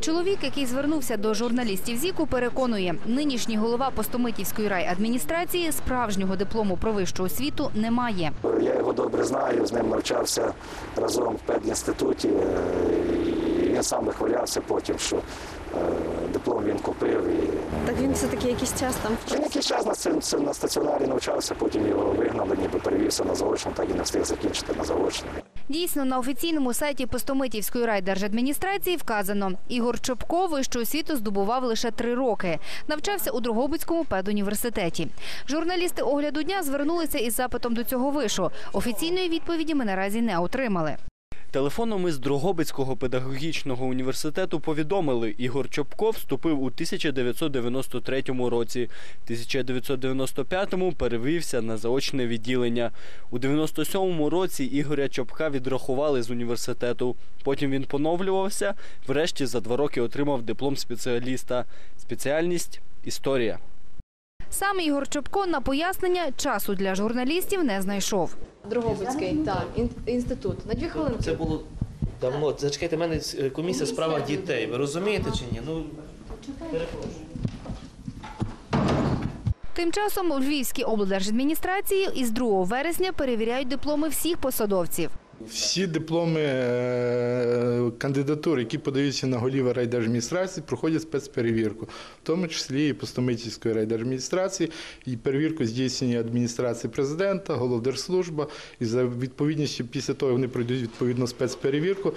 Чоловік, який звернувся до журналістів ЗІКу, переконує, нинішній голова Постомитівської райадміністрації справжнього диплому про вищу освіту не має. Я його добре знаю, з ним навчався разом в педінституті. е, він сам вихвалявся потім, що е, диплом він купив. Так він все-таки якийсь час там він якийсь час на, на стаціонарі навчався, потім його вигнали, ніби перевівся на заочно, так і не встиг закінчити на заочно. Дійсно, на офіційному сайті Постомитівської райдержадміністрації вказано, Ігор Чопко вищу освіту здобував лише три роки. Навчався у Дрогобицькому педуніверситеті. Журналісти огляду дня звернулися із запитом до цього вишу. Офіційної відповіді ми наразі не отримали. Телефоном із Дрогобицького педагогічного університету повідомили, Ігор Чопко вступив у 1993 році. В 1995-му перевівся на заочне відділення. У 97-му році Ігоря Чопка відрахували з університету. Потім він поновлювався. Врешті за два роки отримав диплом спеціаліста. Спеціальність історія. Сам Ігор Чопко на пояснення часу для журналістів не знайшов. Дрогобицький, так, інститут. На дві хвилинки. Це було давно. Зачекайте, в мене е, комісія в справах дітей. Ви розумієте чи ні? Ну перепрошую. Тим часом у Львівській облдержадміністрації із 2 вересня перевіряють дипломи всіх посадовців. Всі дипломи е, кандидатур, які подаються на голів райдержадміністрації, проходять спецперевірку, в тому числі і Постомитівської райдержадміністрації, і перевірку здійснення адміністрації президента, Головдержслужба. І за відповідністю після того вони пройдуть відповідну спецперевірку,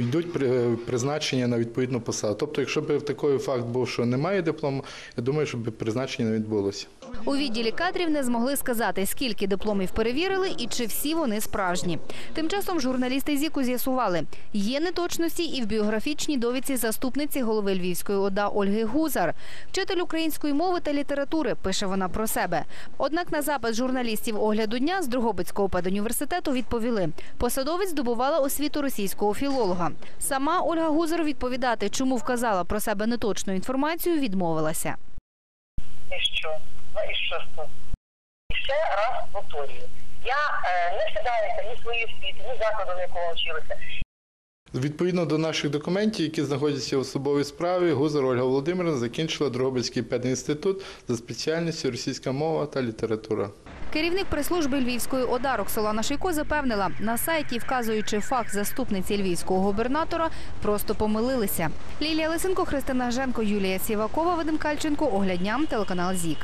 йдуть при- призначення на відповідну посаду. Тобто, якщо б такий факт був, що немає диплому, я думаю, що б призначення не відбулося. У відділі кадрів не змогли сказати, скільки дипломів перевірили і чи всі вони справжні. Тим часом журналісти ЗІКу з'ясували, є неточності і в біографічній довідці заступниці голови Львівської ОДА Ольги Гузар. Вчитель української мови та літератури, пише вона про себе. Однак на запит журналістів огляду дня з Дрогобицького педуніверситету відповіли, посадовець здобувала освіту російського філолога. Сама Ольга Гузер відповідати, чому вказала про себе неточну інформацію, відмовилася. І що? Ну і що того? І ще раз повторюю. Я е, не сідаюся ні своєї освіти, ні закладу, на якого вчилася. Відповідно до наших документів, які знаходяться в особовій справі, Гузар Ольга Володимирівна закінчила Дрогобицький педінститут за спеціальністю російська мова та література. Керівник прес-служби Львівської ОДА Роксолана Шийко запевнила, на сайті, вказуючи факт заступниці львівського губернатора, просто помилилися. Лілія Лисенко, Христина Женко, Юлія Сівакова, Вадим Кальченко, Оглядням, телеканал ЗІК.